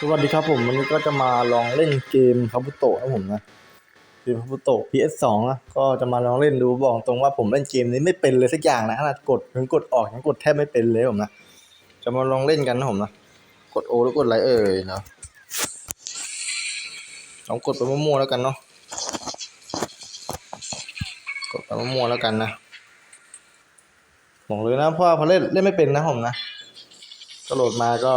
สวัสดีครับผมวันนี้ก็จะมาลองเล่นเกมคาบุโตะนะผมนะเกมคาบุโตะ PS2 นะก็จะมาลองเล่นดูบอกตรงว่าผมเล่นเกมนี้ไม่เป็นเลยสักอย่างนะขนาดกดถึงกดออกยังกดแทบไม่เป็นเลยผมนะจะมาลองเล่นกันนะผมนะกดโอแล้วกดอะไรเอ่ยเนาะลองกดไปมั่วๆแล้วกันเนาะกดไปมั่วๆแล้วกันนะบอกเลยนะเพราะว่าพอเล่นเล่นไม่เป็นนะผมนะก็โหลดมาก็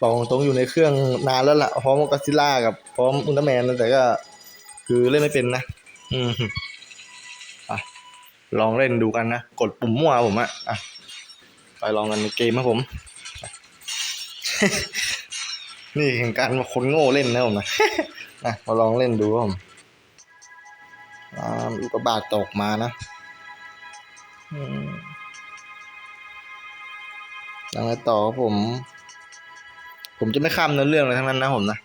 บอกตรงอยู่ในเครื่องนานแล้วล่ะพร้อมกับก็ซิล่ากับพร้อมอุลตร้าแมนแต่ก็ คือเล่นไม่เป็นนะ อืมอะลองเล่นดูกันนะ กดปุ่มมั่วผมอะอะไปลองกันในเกมครับผม นี่คือการมาคนโง่เล่นนะผมนะนะมาลองเล่นดูครับผมอ่าอุกกาบาตตกมานะอืมยังไงต่อครับผม ผมจะไม่ข้ามเนื้อเรื่องเลยทั้งนั้นนะผมนะ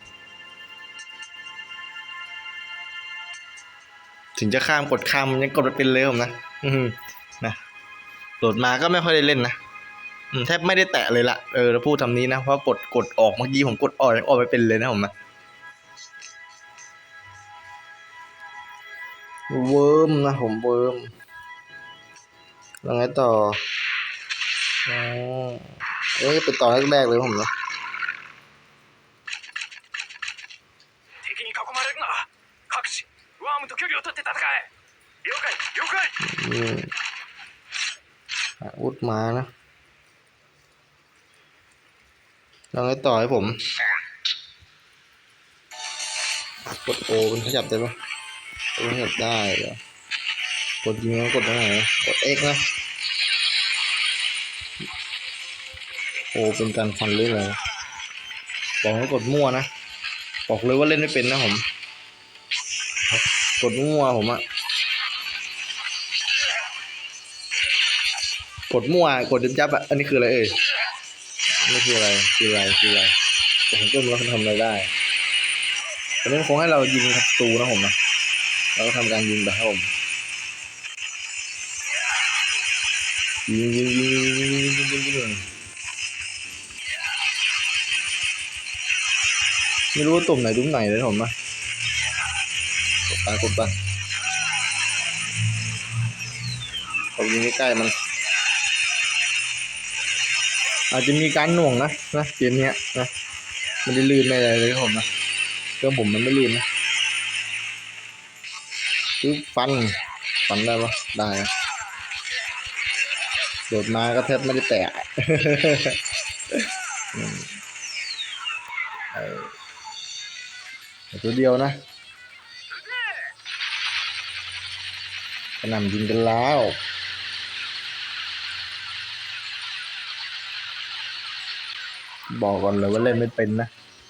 ถึงจะข้ามกดข้ามยังกดไม่เป็นเลยผมนะอืมนะโหลดมาก็ไม่ค่อยได้เล่นนะแทบไม่ได้แตะเลยละเออแล้วพูดทำนี้นะเพราะกดกดออกเมื่อกี้ผมกดออกยังออกไม่เป็นเลยนะผมนะเวิร์มนะผมเวิร์มแล้วไงต่ออ๋อเอ้ยเป็นตอนแรกๆเลยผมนะ มานะล้วไงต่อให้ผม กดโอมันขยับได้ปะขยับได้เหรอกดยิงแล้วกดตรงไหนกด X นะโอเป็นการฟันเรื่อยเลยบอกให้กดมั่วนะ บอกเลยว่าเล่นไม่เป็นนะผม กดมั่วผมอะ กดมั่วกดยับยับอะอันนี้คืออะไรเอ่ยนี่คืออะไรคืออะไรคืออะไรผมก็ไม่รู้ว่าเขาทำอะไรได้ตอนนี้มันคงให้เรายิงศัตรูนะผมนะเราก็ทำการยิงแบบให้ผมยิงยิงยิงยิงยิงยิงยิงยิงยิงไม่รู้ว่าตุ่มไหนตุ่มไหนเลยผมนะกดไปกดไปผมยิงใกล้ๆมัน อาจจะมีการหน่วงนะนะเกมเนี้ยนะมันจะลื่นไม่อะไรเลยผมนะเครื่องผมมันไม่ลื่นนะปึ๊บฟันฟันได้ปะได้นะโดดมาก็แทบไม่ได้แตะอืมเอต่ตัวเดียวนะกระหน่ำยิงกันแล้ว บอกก่อนเลยว่าเล่นไม่เป็นนะ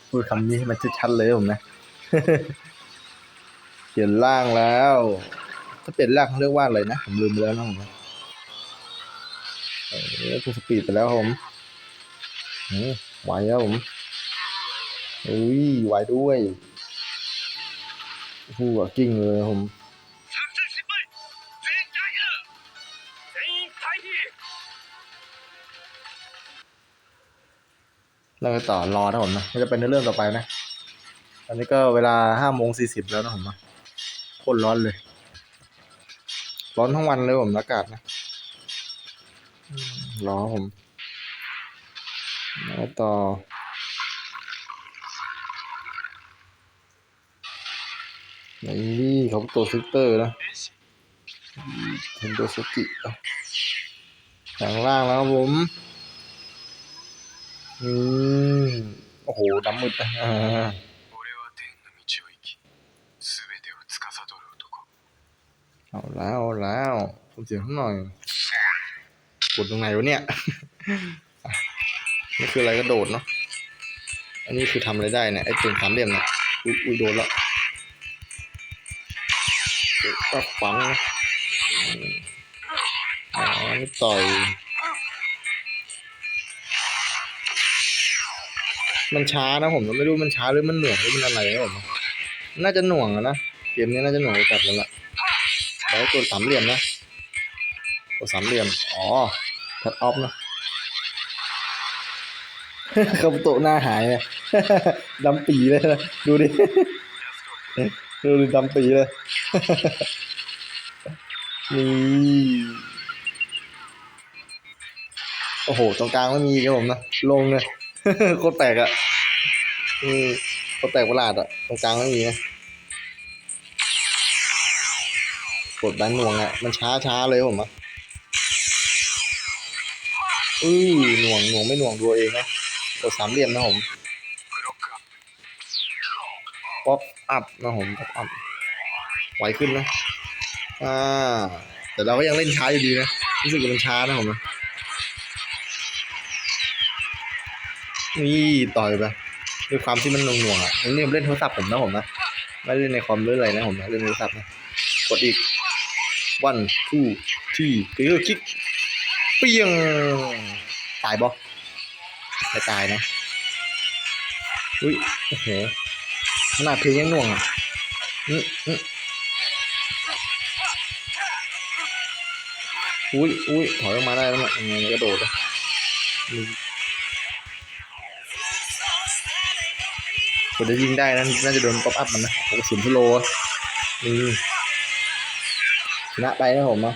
พูดคำนี้ให้มันชัดๆเลยผมนะ เปลี่ยนร่างแล้ว ถ้าเปลี่ยนร่างเขาเรียกว่าอะไรนะ ผมลืมแล้วนะผมเออพูสปีดไปแล้วผมไหวแล้วผมอุ้ยไหวด้วยพูดกิ้งเลยผม เราไปต่อรอนะผมนะมันจะเป็นในเรื่องต่อไปนะตอนนี้ก็เวลาห้าโมงสี่สิบแล้วนะผมนะโคตรร้อนเลย ร้อนทั้งวันเลยผมอากาศนะอืมรอผมแล้วต่อนี่เขาตัวซิสเตอร์นะเห็นตัวสกิอะแข่งล่างแล้วครับผม โอ้โหดำมืดอ่เอาแล้วเอาแล้วผมเสียงข้หน่อยกดตรงไหนวะเนี่ยนี่คืออะไรก็โดดเนาะอันนี้คือทำอะไรได้เนี่ยไอ้ตุ่มสามเหลี่ยมเนี่ยอุ้ยโดนละก็ปังอ๋อนี่ต่อย มันช้านะผมไม่รู้มันช้าหรือมันหน่วงหรือมันอะไรนะผมน่าจะหน่วงนะเกมนี้น่าจะหน่วงจัดแล้วล่ะแล้วกดสามเหลี่ยมนะกดสามเหลี่ยมอ๋อทัดออฟนะคาบุโตหน้าหายเลยดำปีเลยนะดูดิดูดิดำปีเลยนี่โอ้โหตรงกลางไม่มีครับผมนะลงเลย โคตรแตกอะอืมโคตรแตกประหลาดอะตรงกลางไม่มีนะกดดันหน่วงอะมันช้าช้าเลยผมอะอื้อหน่วงหน่วงไม่หน่วงดูเองนะกดสามเหลี่ยมนะผมป๊อปอัพนะผมป๊อปอัพไหวขึ้นนะอ่าแต่เราก็ยังเล่นช้าอยู่ดีนะรู้สึกมันช้านะผมนะ นี่ต่อยไปด้วยความที่มันหน่วงๆอะนี่ผมเล่นโทรศัพท์ผมนะผมนะไม่เล่นในคอมหรืออะไรนะผมนะเล่นโทรศัพท์นะกดอีก one two three เกลือคิกเปียงตายบอไม่ตายนะอุ้ยโอ้โหขนาดเพลงยังหน่วงอะอืออืออุ้ยอุ้ยถอยออกมาได้แล้วเนี่ยยังไงกระโดดอะ กว่าจะยิงได้นั้นน่าจะโดนป๊อปอัพมันนะกระสุนที่โลอืมชนะไปนะผมเนะ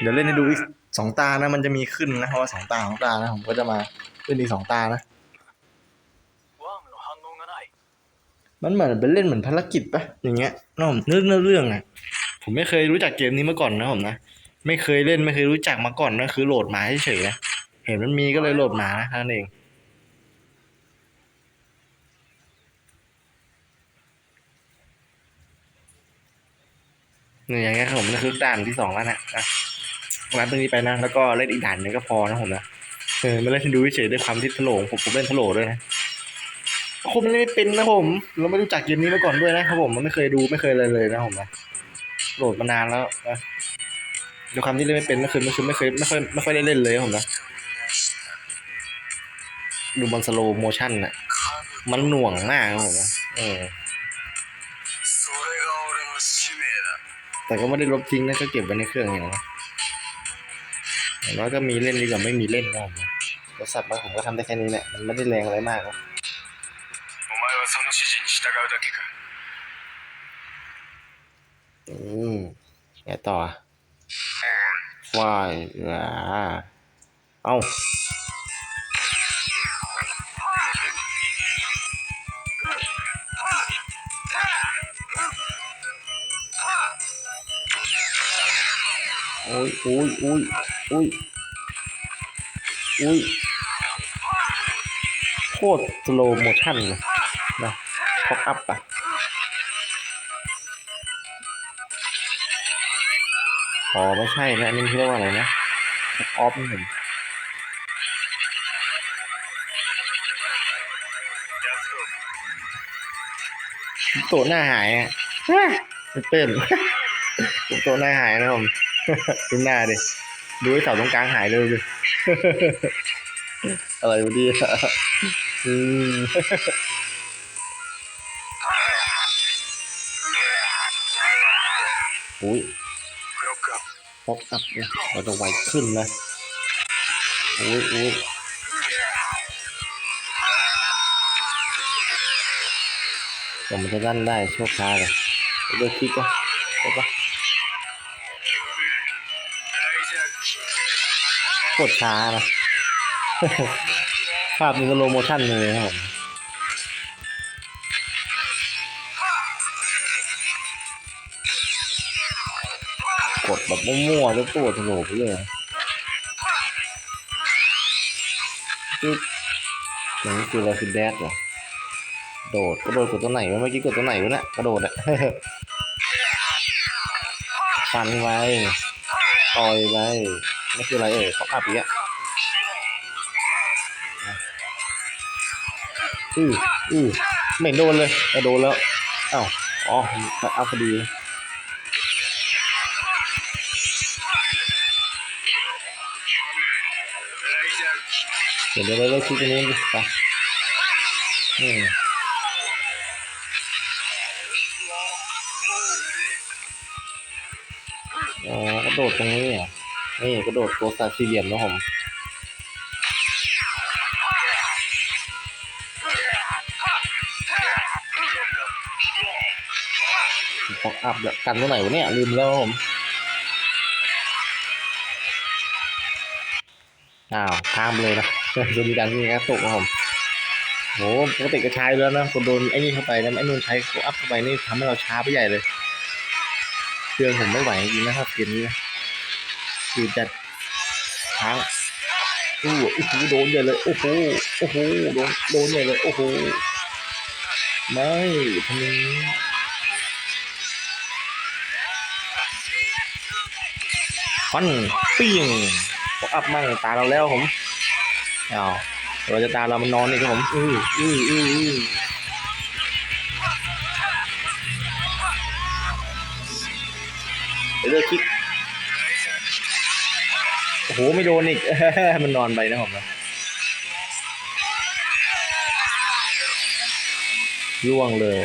เดี๋ยวเล่นให้ดูอีกสองตานะ มันจะมีขึ้นนะเพราะว่าสองตาสองตานะ ผมก็จะมาเล่นอีกสองตานะ มันเหมือนเป็นเล่นเหมือนภารกิจปะอย่างเงี้ยน้องเรื่องเรื่องอะ ผมไม่เคยรู้จักเกมนี้มาก่อนนะผมนะ ไม่เคยเล่นไม่เคยรู้จักมาก่อนนะคือโหลดมาเฉยๆนะ เห็นมันมีก็เลยโหลดมานะแค่นั้นเองนี่อย่างเงี้ยครับผมนี่คือด่านที่สองแล้วนะนะร้านตรงนี้ไปนะแล้วก็เล่นอีกด่านนึงก็พอนะผมนะเออม่เล่นให้ดูเฉยด้วยความที่ทะโหลงผมผมเล่นทะโหลด้วยนะคนมันไม่เป็นนะผมเราไม่รู้จักเกมนี้มาก่อนด้วยนะครับผมมันไม่เคยดูไม่เคยอะไรเลยนะผมนะโหลดมานานแล้วนะด้วยความที่เล่นไม่เป็นก็คือไม่คือไม่เคยไม่ค่อยไม่ค่อยได้เล่นเลยผมนะ ดูมันสโลโมชั่นอะมันหน่วงมากผมนะเออแต่ก็ไม่ได้ลบทิ้งนะก็เก็บไว้ในเครื่องอย่างนี้ยแล้วก็มีเล่นดีกว่าไม่มีเล่นนะโทรศัพท์ผมก็ทำได้แค่นี้แหละมันไม่ได้แรงอะไรมากนะอืมไงต่อวายอ่าเอ้า โอ้ยโอ้ยโอ้ยโอ้ยโอ้ยโคตรสโลโมชั่นเลยนะพอกอัพอะอ๋อ ไม่ใช่นะอันนี้เรียกว่าอะไรนะออฟนี่ผมโตหน้าหายอะเต้น ตัวหน้าหายนะผมดูหน้าดิ ดูไอ้เสาตรงกลางหายเลยดิอะไรวะดีอืมอุ้ยพบอัพนะเราจะไวขึ้นนะอุ้ยอุ้ยผมจะดันได้โชคช้าเลยเดี๋ยวคลิกก็ได้ปะ โคตรช้านะภาพนี้ก็โลโมชั่นเลยครับผมกดแบบมั่วๆแล้วตัวถล่มไปเลยปึ๊บอย่างนี้คืออะไรคือแดดเหรอโดดกระโดดกดตัวไหนวะเมื่อกี้กดตัวไหนวะเนี่ยกระโดดอะฟันไว้ต่อยไว้ นี่คืออะไรเอ่ยขาอัพอีกอะอืออือไม่โดนเลยแต่โดนแล้วอ้าวอ๋ออัพอดีเดี๋ยวเดี๋ยวเราคลิกตรงนี้ดิไปอืมอ๋อกระโดดตรงนี้อะ นี่กระโดดตัวสัตว์สี่เหลี่ยมนะผมพอกอัพแบบกันตัวไหนวะเนี่ย ลืมแล้วผม อ้าวข้ามเลยนะดูดีกันที่นะตกนะผมโหปกติก็ใช้แล้วนะคนโดนไอ้นี่เข้าไปแล้วไอ้นู่นใช้อัพเข้าไปนี่ทำให้เราช้าไปใหญ่เลย เครื่องผมไม่ไหวจริงนะครับเกมนี้นะ คือจัดค้างอู้โอ้โหโดนใหญ่เลยโอ้โหโอ้โหโดนโดนใหญ่เลยโอ้โหไม่ทำไมฟันปิ้งก็อัพมั่งตาเราแล้วผมเอาเราจะตาเรามันนอนนี่ครับผมอืออืออืออือเลือกคิก โอ้โหไม่โดนอีก มันนอนไปนะผมนะร่วงเลย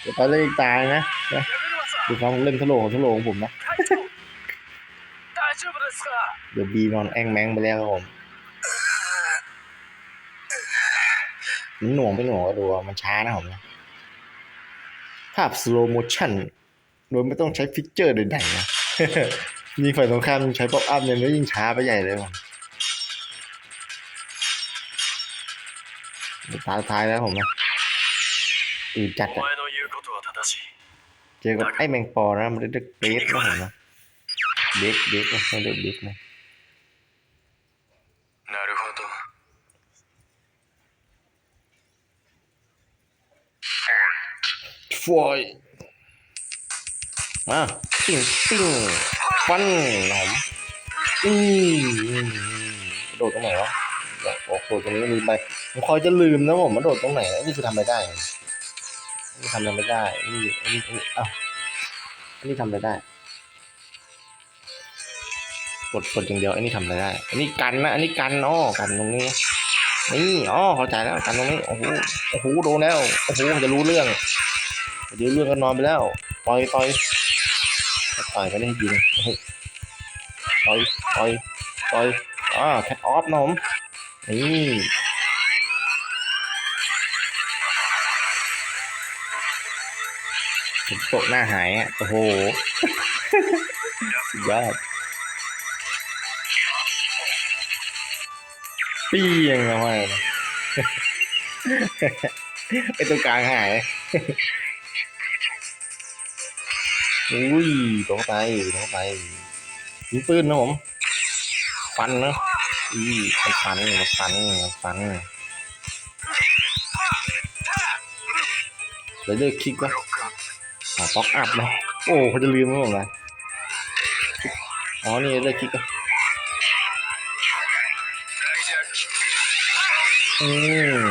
เดี๋ยวตอนเล่นอีกตายนะดูเขาเล่นทะโลของทะลของผมนะ เดี๋ยวบีนอนแองแมงไปแล้วครับผมมันหน่วงไปหน่วงก็ดูมันช้านะผมนะ ภาพสโลโมชั่นโดยไม่ต้องใช้ฟิกเจอร์ใดๆนะ ยิงฝ่ายตรงข้ามใช้ป๊อปอัพเนี่ยแล้วยิงช้าไปใหญ่เลยผมตายท้ายแล้วผมนะอืดจัดอะเจอกับไอ้แมงปอนะมันเด็กเด็กนะผมนะเด็กเด็กนะมันเด็กเด็กนะฟอยมาปิ้งปิ้ง ฟันหอมอืมโดดตรงไหนวะโอ้โหตรงนี้ลืมไปผมคอยจะลืมนะผมมันโดดตรงไหนนี่คือทำอะไรได้นี่ทำอะไรไม่ได้ นี่นนี้อันนี้อ้าวนนี้ทำอะไรได้กดกดอย่างเดียวอันนี้ทำอะไรได้ อันนี้กันนะ อันนี้กันอ๋อกันตรงนี้ นี่อ๋อเข้าใจแล้วกันตรงนี้ โอ้โห โอ้โห โดนแล้ว โอ้โห จะรู้เรื่อง เดี๋ยวเรื่องก็นอนไปแล้ว ปล่อยปล่อย ปล่อยไม่ได้ยิงเฮ้ยปล่อยปล่อยปล่อยอ่าแคทออฟนะผมนี่ผมตกหน้าหายอะ โอ้โห สุดยอดปี้ยงเอาไว้นะไอตัวกลางหาย อุ้ยตรงไปตรงไปยิงปืนนะผมฟันนะอือมันฟันมันฟันมันฟันเลยเลือกคลิกวะอ๋อป๊อกอัพนะโอ้เขาจะลืมมั้งผมนะอ๋อนี่เลือกคลิกวะอืม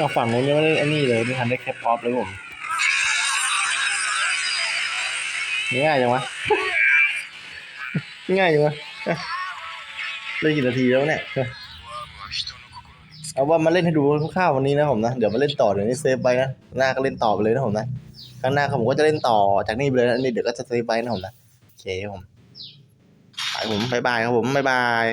เราฝั่งนู้นยังไม่ได้อันนี้เลยไม่ทันได้แคปออฟเลยผมง่ายจังวะ ง่ายจังวะเล่นกี่นาทีแล้วเนี่ยเอาว่ามาเล่นให้ดูคร่าวๆวันนี้นะผมนะ เดี๋ยวมาเล่นต่อเดี๋ยวนี้เซฟไปนะหน้าก็เล่นต่อไปเลยนะผมนะข้างหน้าผมก็จะเล่นต่อจากนี้ไปเลยนะอันนี้เดี๋ยวก็จะเซฟไปนะผมนะโอเคผมไปผมบายบายครับผมบายบาย